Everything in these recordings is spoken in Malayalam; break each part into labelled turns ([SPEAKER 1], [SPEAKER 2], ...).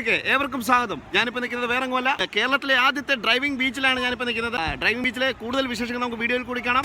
[SPEAKER 1] വീഡിയോയിലേക്ക് ഏവർക്കും സ്വാഗതം. ഞാനിപ്പോൾ നിൽക്കുന്നത് വേറെ എങ്ങുമല്ല കേരളത്തിലെ ആദ്യത്തെ ഡ്രൈവിംഗ് ബീച്ചിലാണ് ഞാനിപ്പോൾ നിൽക്കുന്നത്. ഡ്രൈവിംഗ് ബീച്ചിലെ കൂടുതൽ വിശേഷങ്ങൾ നമുക്ക് വീഡിയോയിൽ കൂടി കാണാം.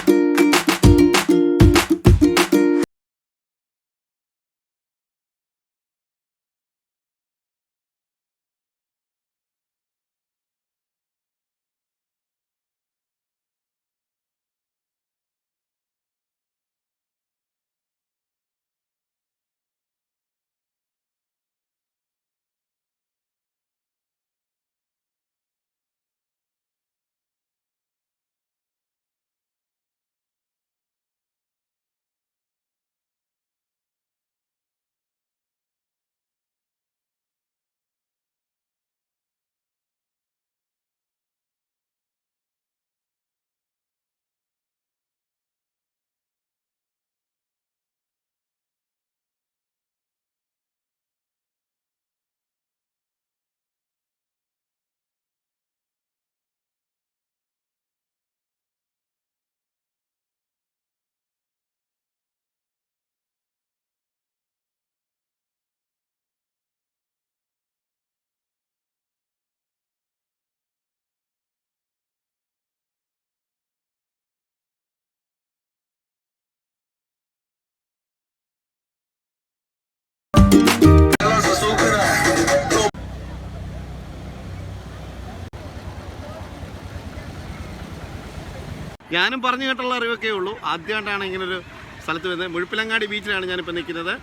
[SPEAKER 1] ഞാനും പറഞ്ഞു കേട്ടുള്ള അറിവൊക്കെ ഉള്ളൂ. ആദ്യമായിട്ടാണ് ഇങ്ങനൊരു സ്ഥലത്ത് വരുന്നത്. മുഴുപ്പിലങ്ങാടി ബീച്ചിലാണ് ഞാനിപ്പോൾ നിൽക്കുന്നത്.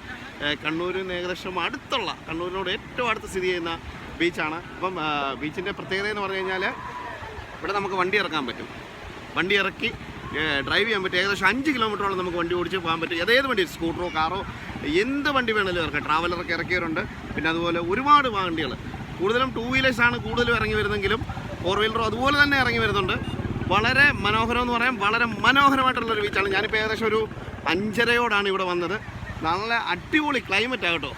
[SPEAKER 1] കണ്ണൂരിന് ഏകദേശം അടുത്തുള്ള കണ്ണൂരിനോട് ഏറ്റവും അടുത്ത് സ്ഥിതി ചെയ്യുന്ന ബീച്ചാണ്. അപ്പം ബീച്ചിന്റെ പ്രത്യേകത എന്ന് പറഞ്ഞു കഴിഞ്ഞാൽ ഇവിടെ നമുക്ക് വണ്ടി ഇറക്കാൻ പറ്റും. വണ്ടി ഇറക്കി ഡ്രൈവ് ചെയ്യാൻ പറ്റും ഏകദേശം അഞ്ച് കിലോമീറ്ററോളം നമുക്ക് വണ്ടി ഓടിച്ച് പോകാൻ പറ്റും. ഏതേത് വണ്ടി സ്കൂട്ടറോ കാറോ എന്ത് വണ്ടി വേണമെങ്കിലും ഇറക്കാം. ട്രാവലറൊക്കെ ഇറക്കിയവരുണ്ട്. പിന്നെ അതുപോലെ ഒരുപാട് വണ്ടികൾ കൂടുതലും ടൂ വീലേഴ്സാണ് കൂടുതലും ഇറങ്ങി വരുന്നെങ്കിലും ഫോർ വീലറോ അതുപോലെ തന്നെ ഇറങ്ങി വരുന്നുണ്ട്. വളരെ മനോഹരം എന്ന് പറയാൻ വളരെ മനോഹരമായിട്ടുള്ളൊരു ബീച്ചാണ് ഞാനിപ്പോൾ ഏകദേശം ഒരു അഞ്ചരയോടാണ് ഇവിടെ വന്നത്. നല്ല അടിപൊളി ക്ലൈമറ്റ് ആകട്ടോ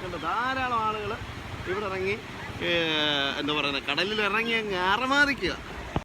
[SPEAKER 1] കണ്ടോ ധാരാളം ആളുകൾ ഇവിടെ ഇറങ്ങി എന്താ പറയുന്നത് കടലിൽ ഇറങ്ങി അങ്ങ് അറമാദിക്കുക